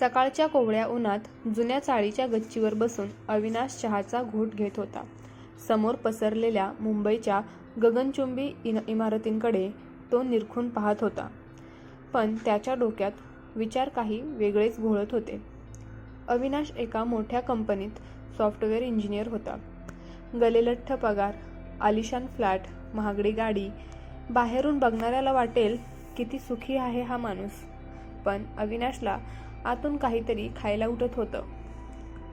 सकाळच्या कोवळ्या उन्हात जुन्या चाळीच्या गच्चीवर बसून अविनाश चहाचा घोट घेत होता. समोर पसरलेल्या मुंबईच्या गगनचुंबी इन इमारतींकडे तो निरखून पाहत होता. पण त्याच्या डोक्यात विचार काही वेगळेच घोळत होते. अविनाश एका मोठ्या कंपनीत सॉफ्टवेअर इंजिनियर होता. गलेलठ्ठ पगार आलिशान फ्लॅट महागडी गाडी बाहेरून बघणाऱ्याला वाटेल किती सुखी आहे हा माणूस. पण अविनाशला आतून काहीतरी खायला उठत होतं.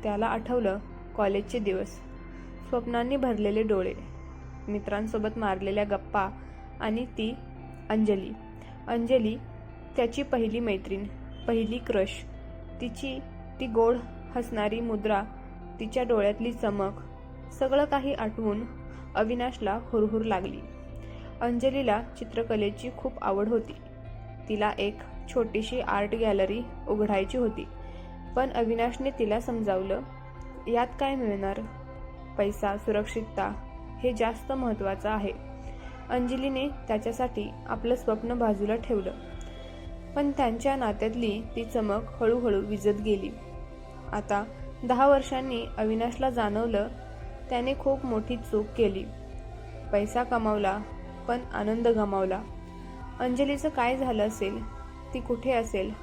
त्याला आठवलं कॉलेजचे दिवस. स्वप्नांनी भरलेले डोळे. मित्रांसोबत मारलेल्या गप्पा आणि ती अंजली. अंजली त्याची पहिली मैत्रीण पहिली क्रश. तिची ती गोड हसणारी मुद्रा तिच्या डोळ्यातली चमक सगळं काही आठवून अविनाशला हुरहुर लागली. अंजलीला चित्रकलेची खूप आवड होती. तिला एक छोटीशी आर्ट गॅलरी उघडायची होती. पण अविनाशने तिला समजावलं यात काय मिळणार? पैसा सुरक्षितता हे जास्त महत्त्वाचं आहे. अंजलीने त्याच्यासाठी आपलं स्वप्न बाजूला ठेवलं. पण त्यांच्या नात्यातली ती चमक हळूहळू विजत गेली. आता दहा वर्षांनी अविनाशला जाणवलं त्याने खूप मोठी चूक केली. पैसा कमावला पण आनंद गमावला. अंजलीचं काय झालं असेल ती कुठे असेल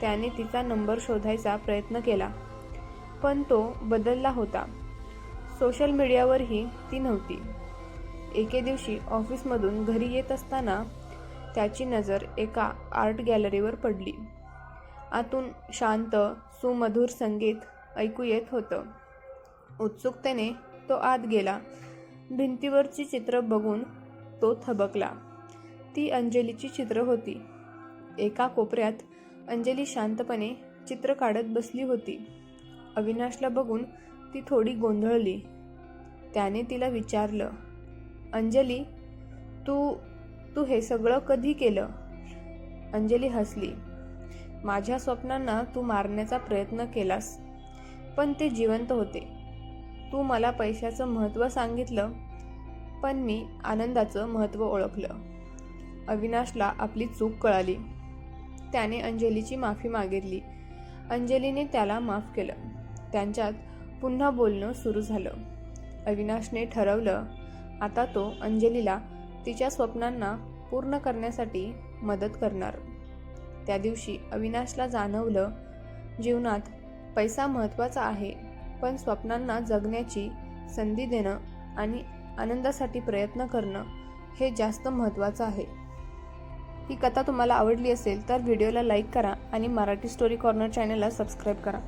त्याने तिचा नंबर शोधायचा प्रयत्न केला. पण तो बदलला होता. सोशल मीडियावरही ती नव्हती. एके दिवशी ऑफिसमधून घरी येत असताना त्याची नजर एका आर्ट गॅलरीवर पडली. आतून शांत सुमधुर संगीत ऐकू येत होतं. उत्सुकतेने तो आत गेला. भिंतीवरची चित्र बघून तो थबकला. ती अंजलीची चित्र होती. एका कोपऱ्यात अंजली शांतपणे चित्र काढत बसली होती. अविनाशला बघून ती थोडी गोंधळली. त्याने तिला विचारलं अंजली तू तू हे सगळं कधी केलं? अंजली हसली. माझ्या स्वप्नांना तू मारण्याचा प्रयत्न केलास पण ते जिवंत होते. तू मला पैशाचं महत्त्व सांगितलं पण मी आनंदाचं महत्त्व ओळखलं. अविनाशला आपली चूक कळाली. त्याने अंजलीची माफी मागितली. अंजलीने त्याला माफ केलं. त्यांच्यात पुन्हा बोलणं सुरू झालं. अविनाशने ठरवलं आता तो अंजलीला तिच्या स्वप्नांना पूर्ण करण्यासाठी मदत करणार. त्या दिवशी अविनाशला जाणवलं जीवनात पैसा महत्त्वाचा आहे पण स्वप्नांना जगण्याची संधी देणं आणि आनंदासाठी प्रयत्न करणं हे जास्त महत्त्वाचं आहे. ही कथा तुम्हाला आवडली असेल तर व्हिडिओला लाईक करा आणि मराठी स्टोरी कॉर्नर चॅनलला सबस्क्राईब करा.